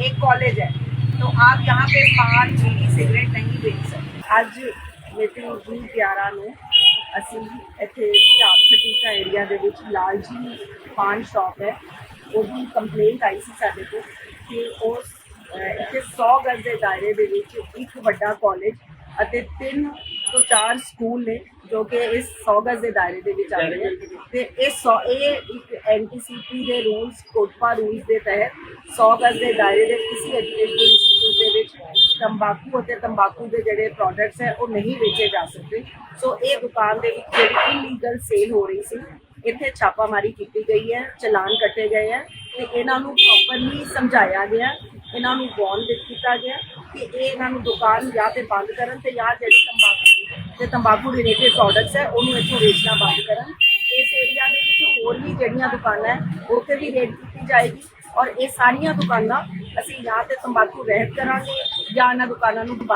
एक कॉलेज है तो आप यहाँ पे पान बीड़ी सिगरेट नहीं बेच सकते ਅੱਜ ਮੀਟਿੰਗ ਜੀ 11 ਨੂੰ ਅਸੀਂ ਇੱਥੇ ਝਾਪਖਟੀਕਾ ਏਰੀਆ ਦੇ ਵਿੱਚ ਲਾਲ ਜੀ ਪਾਨ ਸ਼ਾਪ ਹੈ ਉਹਦੀ ਕੰਪਲੇਂਟ ਆਈ ਸੀ ਸਾਡੇ ਕੋਲ ਕਿ ਉਸ ਅਹ, ਇੱਥੇ 100 ਗਜ਼ ਦੇ ਦਾਇਰੇ ਦੇ ਵਿੱਚ ਇੱਕ ਵੱਡਾ ਕਾਲਜ ਅਤੇ ਤਿੰਨ ਤੋਂ ਚਾਰ ਸਕੂਲ ਨੇ ਜੋ ਕਿ ਇਸ 100 ਗਜ਼ ਦੇ ਦਾਇਰੇ ਦੇ ਵਿੱਚ ਆਉਂਦੇ ਨੇ ਤੇ ਇਹ 100 ਇਹ ਇੱਕ ਐਨਟੀਸੀਪੀ ਦੇ ਰੂਲਸ ਕੋਟਪਾ ਰੂਲਸ ਦੇ ਤਹਿਤ 100 ਗਜ਼ ਦੇ ਦਾਇਰੇ ਦੇ ਕਿਸੇ ਐਜੂਕੇਸ਼ਨ ਇੰਸਟੀਚਿਊਟ ਦੇ ਵਿੱਚ ਤੰਬਾਕੂ ਅਤੇ ਤੰਬਾਕੂ ਦੇ ਜਿਹੜੇ ਪ੍ਰੋਡਕਟਸ ਹੈ, ਉਹ ਨਹੀਂ ਵੇਚੇ ਜਾ ਸਕਦੇ। ਸੋ ਇਹ ਦੁਕਾਨ ਦੇ ਵਿੱਚ ਜਿਹੜੀ ਇਲੀਗਲ ਸੇਲ ਹੋ ਰਹੀ ਸੀ, ਇੱਥੇ ਛਾਪਾਮਾਰੀ ਕੀਤੀ ਗਈ ਹੈ, ਚਲਾਨ ਕੱਟੇ ਗਏ ਹੈ ਤੇ ਇਹਨਾਂ ਨੂੰ ਪ੍ਰੋਪਰਲੀ ਸਮਝਾਇਆ ਗਿਆ, ਇਹਨਾਂ ਨੂੰ ਵਾਰਨ ਕੀਤਾ ਗਿਆ ਕਿ ਇਹ ਇਹਨਾਂ ਨੂੰ ਦੁਕਾਨ ਜਾਂ ਤੇ ਬੰਦ ਕਰਨ ਤੇ ਜਾਂ ਜਿਹੜੀ ਤੰਬਾਕੂ ਤੇ ਤੰਬਾਕੂ ਰਿਲੇਟਡ ਪ੍ਰੋਡਕਟਸ ਹੈ, ਉਹਨੂੰ ਇੱਥੋਂ ਵੇਚਣਾ ਬੰਦ ਕਰਨ। ਇਸ ਏਰੀਆ ਦੇ ਵਿੱਚ ਹੋਰ ਵੀ ਜਿਹੜੀਆਂ ਦੁਕਾਨਾਂ ਹੈ ਉਹ ਵੀ ਰੇਡ ਕੀਤੀ ਜਾਏਗੀ। ਔਰ ਇਹ ਸਾਰੀਆਂ ਦੁਕਾਨਾਂ ਅਸੀਂ ਜਾਂ ਤੇ ਤੰਬਾਕੂ ਰਹਿਤ ਕਰਾਂਗੇ ਜਾਂ ਇਹਨਾਂ ਦੁਕਾਨਾਂ ਨੂੰ ਬੰਦ